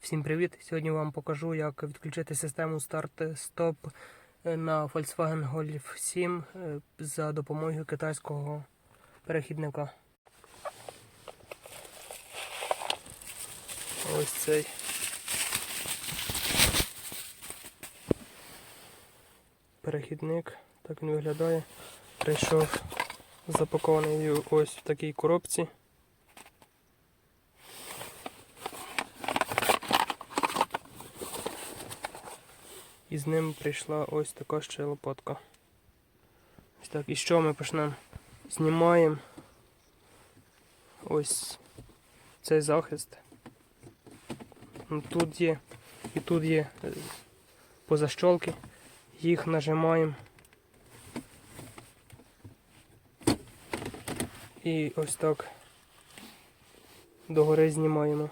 Всім привіт! Сьогодні вам покажу, як відключити систему старт-стоп на Volkswagen Golf 7 е, за допомогою китайського перехідника. Ось цей. Перехідник, так він виглядає. Прийшов запакований ось в такій коробці. І з ним прийшла ось така ще лопатка. Ось так, і що ми почнемо? Знімаємо ось цей захист. Ну, Тут є і тут є е, позащолки. Їх нажимаємо. І ось так догори знімаємо.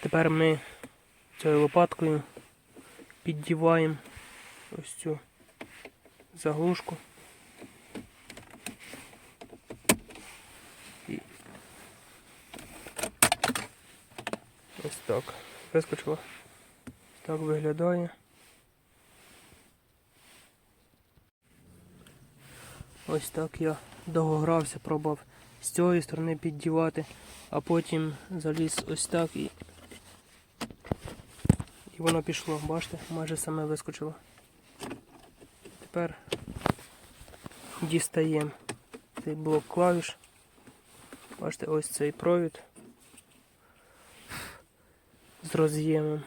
Тепер ми цією лопаткою піддіваємо ось цю заглушку. І ось так. Вискочило. Так виглядає. Ось так я догогрався, пробував з цієї сторони піддівати, а потім заліз ось так і. І воно пішло, бачите, майже саме вискочило. Тепер дістаємо цей блок клавіш. Бачите, ось цей провід з роз'ємом.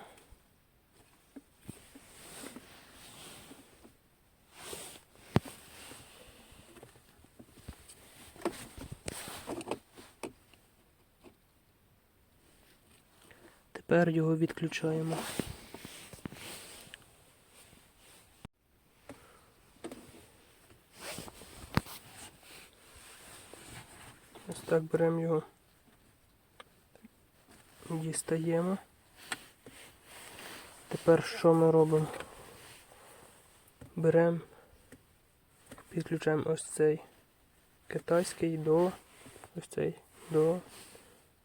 Тепер його відключаємо. Ось так беремо його, дістаємо. Тепер що ми робимо? Беремо, підключаємо ось цей китайський до ось цей до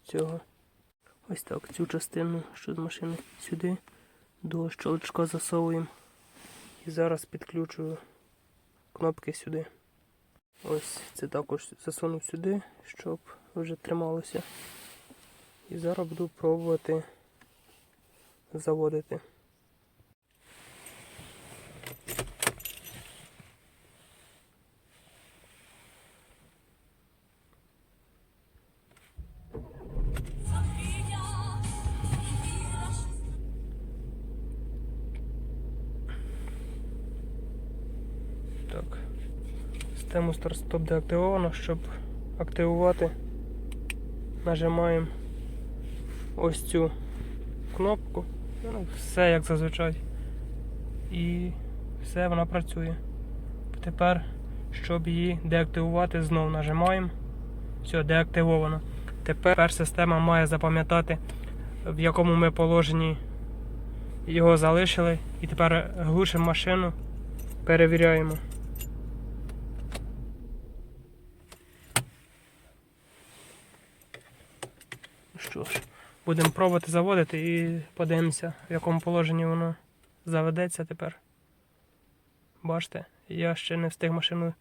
цього. Ось так цю частину, що з машини сюди до щелочка засовуємо. І зараз підключую кнопки сюди. Ось це також засунув сюди, щоб вже трималося. І зараз буду пробувати заводити. Систему старт-стоп деактивовано, щоб активувати, нажимаємо ось цю кнопку. Ну, все як зазвичай. І все, вона працює. Тепер, щоб її деактивувати, знову нажимаємо. Все, деактивовано. Тепер система має запам'ятати, в якому ми положенні його залишили. І тепер глушимо машину, перевіряємо. Що будемо пробувати заводити і подивимося, в якому положенні воно заведеться тепер. Бачите, я ще не встиг машину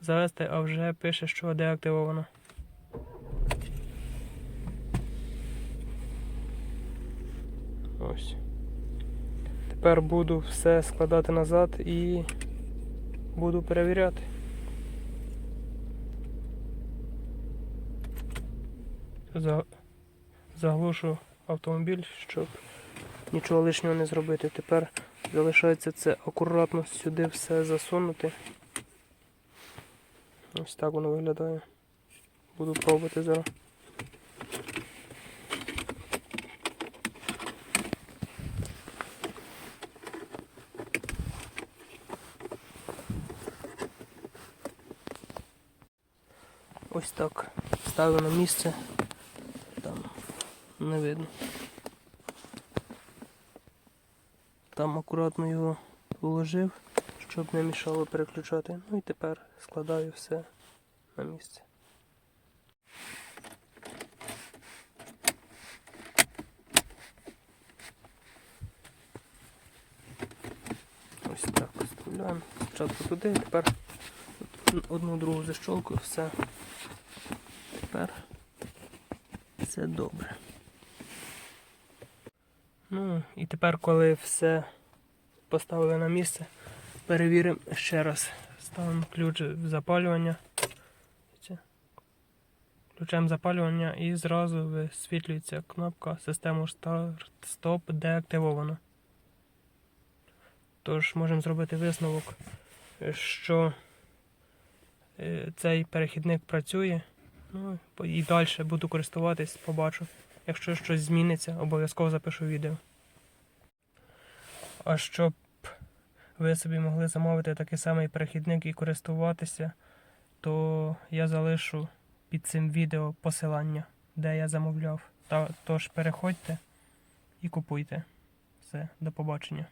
завести, а вже пише, що деактивовано. Ось. Тепер буду все складати назад і буду перевіряти. За заглушу автомобіль, щоб нічого лишнього не зробити. Тепер залишається це акуратно сюди все засунути. Ось так воно виглядає. Буду пробувати зараз. Ось так. Ставлю на місце. Не видно. Там акуратно його уложив, щоб не мішало переключати. Ну і тепер складаю все на місце. Ось так вставляємо. Спочатку туди, тепер одну другу защолку, все. Тепер все добре. Ну, і тепер, коли все поставили на місце, перевіримо ще раз. Ставимо ключ в запалювання. Ключем запалювання і зразу висвітлюється кнопка систему старт-стоп деактивовано. Тож можемо зробити висновок, що е, цей перехідник працює. Ну і далі буду користуватись, побачу. Якщо щось зміниться, обов'язково запишу відео. А щоб ви собі могли замовити такий самий перехідник і користуватися, то я залишу під цим відео посилання, де я замовляв. Та, тож переходьте і купуйте. Все, до побачення.